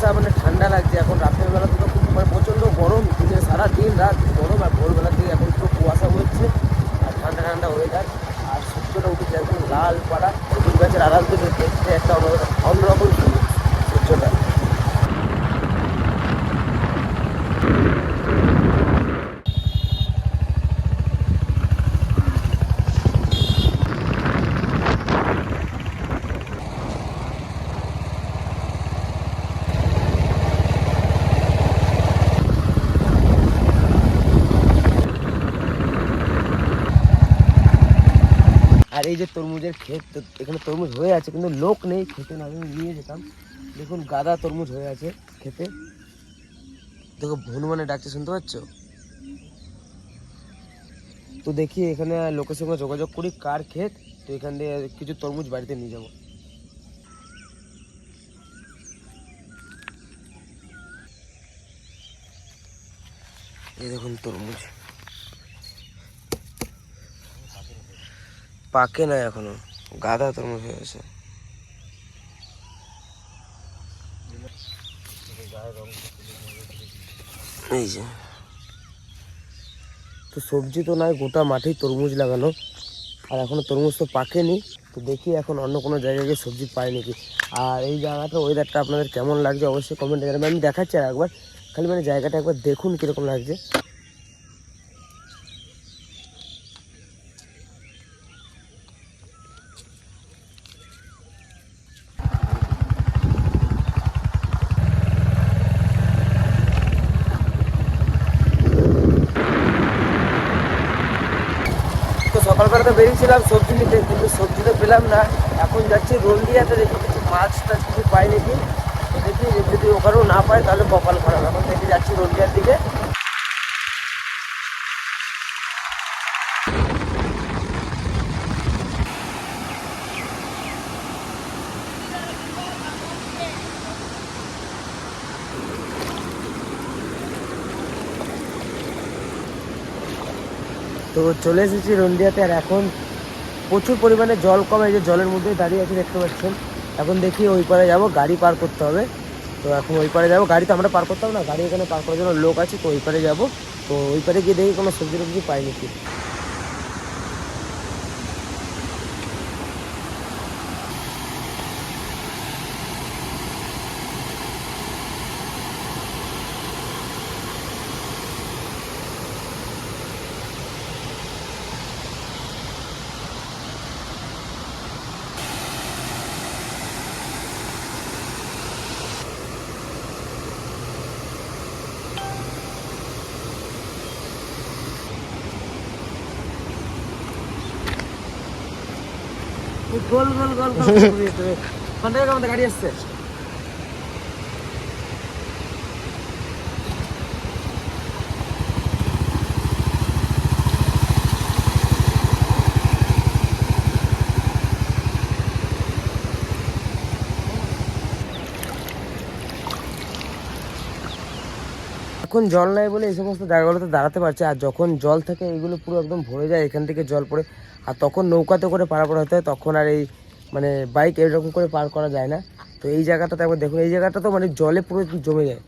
কুয়াশা মানে ঠান্ডা লাগছে। এখন রাতের বেলা তো খুব মানে প্রচণ্ড গরম। দিনে সারা দিন রাত গরম আর ভোরবেলা থেকে এখন পুরো কুয়াশা হচ্ছে আর ঠান্ডা ঠান্ডা হয়ে যায় আর সূর্যটা উঠেছে একদম লাল পাড়া। নতুন গাছের আড়াল থেকে দেখতে একটা অন্যরকম সূর্যটা। তরমুজের ক্ষেত এখানে তরমুজ হয়ে আছে, কিন্তু লোক নেই খেতে, না আমি নিয়ে যেতাম। দেখুন, গাদা তরমুজ হয়ে আছে খেতে। দেখো হনুমানে ডাকছে, শুনতে পাচ্ছ? তো দেখি, এখানে লোকের সঙ্গে যোগাযোগ করি, কার ক্ষেত? তো এখান দিয়ে কিছু তরমুজ বাড়িতে নিয়ে যাব। এই দেখুন তরমুজ। পাকে না এখনও। গাদা তরমুজ হয়ে আছে এই যে। তো সবজি তো নাই, গোটা মাঠেই তরমুজ লাগানো। আর এখনও তরমুজ তো পাকেনি। তো দেখি এখন অন্য কোনো জায়গায় গিয়ে সবজি পাই নাকি। আর এই জায়গাটা ওয়েদারটা আপনাদের কেমন লাগছে অবশ্যই কমেন্টে জানাবেন। আমি দেখাচ্ছি আর একবার। খালি মানে জায়গাটা একবার দেখুন কীরকম লাগছে। সকালবেলা বেরিয়েছিলাম, সবজি নিতে, কিন্তু সবজি তো পেলাম না। এখন যাচ্ছি রন্ডিয়াতে দেখি কিছু মাছ টাছ কিছু পাই নাকি। দেখি, যদি ওখানেও না পাই তাহলে কপাল খারাপ। এখন দেখি যাচ্ছি রন্ডিয়ার দিকে। তো চলে এসেছি রন্ডিয়াতে আর এখন প্রচুর পরিমাণে জল কমে যে জলের মধ্যে দাঁড়িয়ে আছি দেখতে পাচ্ছেন। এখন দেখি ওই পারে যাব, গাড়ি পার করতে হবে। তো এখন ওই পারে যাব, গাড়ি তো আমরা পার করতাম না, গাড়ি এখানে পার করার জন্য লোক আছে, তো ওই পারে যাব। তো ওই পারে গিয়ে দেখি কোনো সবজি টবজি পাইনি নাকি গোল গোল গোল গাড়ি আসছে। এখন জল নাই বলে এই সমস্ত জায়গাগুলোতে দাঁড়াতে পারছে আর যখন জল থাকে, এগুলো পুরো একদম ভরে যায়। এখান থেকে জল পড়ে আর তখন নৌকাতে করে পারাপার হতে হয়, তখন আর এই মানে বাইক এরকম করে পার করা যায় না। তো এই জায়গাটাতে একবার দেখুন, এই জায়গাটা তো মানে জলে পুরো জমে যায়।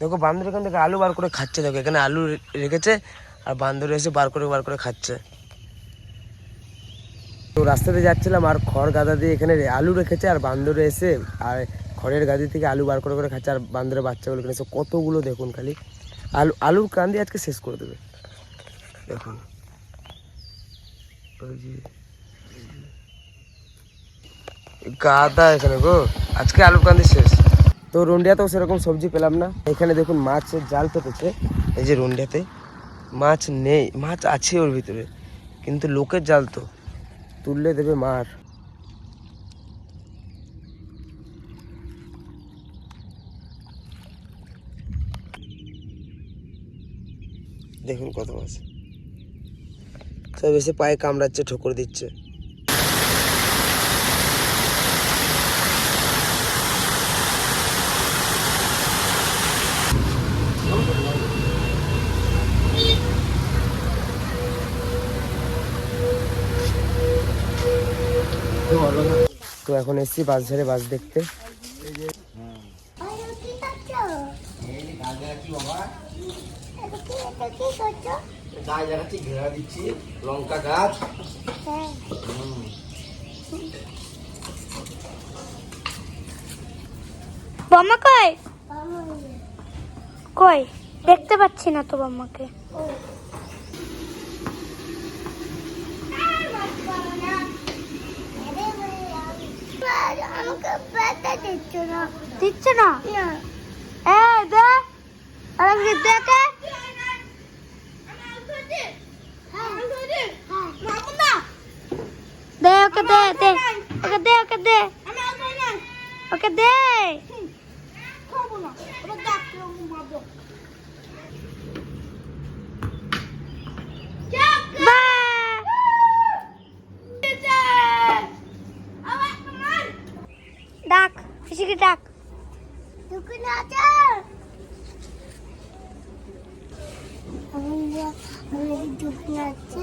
দেখো, বান্দর এখান থেকে আলু বার করে খাচ্ছে, দেখো, এখানে আলু রেখেছে, আর বান্দর এসে বার করে বার করে খাচ্ছে। তো রাস্তাতে যাচ্ছিলাম, আর খড় গাদা দিয়ে এখানে আলু রেখেছে, আর বান্দরে এসে, আর খড়ের গাদি থেকে আলু বার করে করে খাচ্ছে, আর বান্দরের বাচ্চাগুলো এখানে কতগুলো দেখুন খালি। আলু, আলুর কান্দি আজকে শেষ করে দেবে। দেখুন ওই যে, গাদা এখানে গো। আজকে আলুর কান্দি শেষ। তো রন্ডিয়াতেও সেরকম সবজি পেলাম না। এখানে দেখুন মাছের জাল পেতেছে এই যে রন্ডিয়াতে মাছ নেই, মাছ আছে ওর ভিতরে, কিন্তু লোকের জাল তো। তুললে দেবে মার। দেখুন কত মাছ। সব এসে পায়ে কামড়াচ্ছে ঠোকর দিচ্ছে। তো এখন এসছি বাস ঝাড়ে বাস দেখতে। কি ঘেরা দিচ্ছি লঙ্কা গাছ। বাম্মা কই? কই? দেখতে পাচ্ছি না তো বাম্মাকে। দিচ্ছ না? দিচ্ছে না? না। এ দে আর দেখে দে ওকে দে দে, ওকে দে ওকে দে। ওকে দে! ডাক পিসিকে ডাক। দোকানে আছে। আমাদের আছে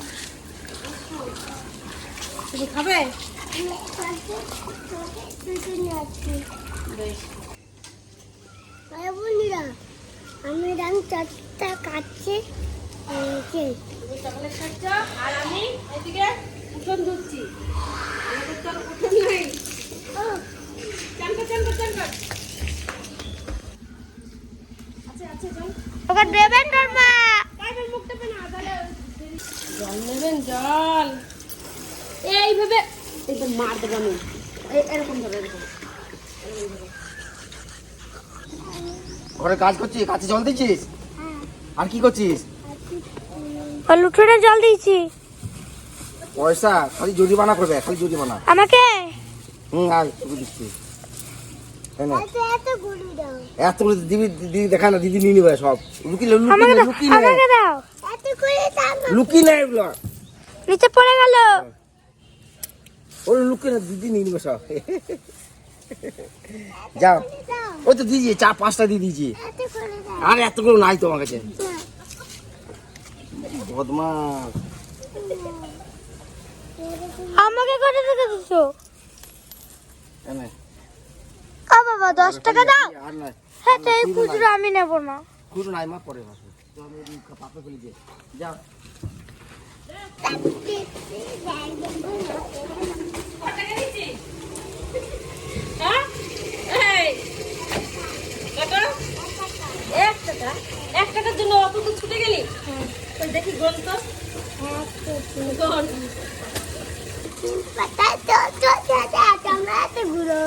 তুমি খাবে? বন্ধুরা আমি রাম চারটা কাটছি আর আমি এদিকে উঠোন ধুচ্ছি। আমাদের তো উঠোন নেই। আচ্ছা আচ্ছা ওকে দেবেন মা জল নেবেন জল। এইভাবে মার দেবো আমি। এরকম ধরে এরকম। ঘরে কাজ করছিস? কাছে জল দিচ্ছিস? হ্যাঁ, আর কি করছিস? আর জল দিয়েছি। পয়সা? খালি জরিমানা করবে খালি জরিমানা আমাকে? হুম আর তোকে দিচ্ছি। এত এত দাও। এত করে দিদি দিদি দেখা না দিদি নিয়ে নেবে সব। লুকি লুকি আমাকে নে দাও লুকি নে। আমাকে দাও। এত করে দাও। না। লুকি নে এগুলো। নিচে পড়ে গেল। ওর লুকি না দিদি নিয়ে নেবে সব। যাও। ওই তো দিদি চা পাঁচটা দিয়ে দিয়েছি। আর এতগুলো নাই তোমার কাছে। না, বদমাস আমাকে করে দিতে দিছো? ও বাবা দশ টাকা দাও। হ্যাঁ তো এই খুচরো আমি নেব না। খুঁজো নাই মা পরে পাপে ফেলে দিয়ে যাও টাকা দিচ্ছি হ্যাঁ এই কত এক টাকা। টাকার জন্য অত দূর ছুটে গেলি দেখি গোল তো তো তো তো তো গুঁড়ো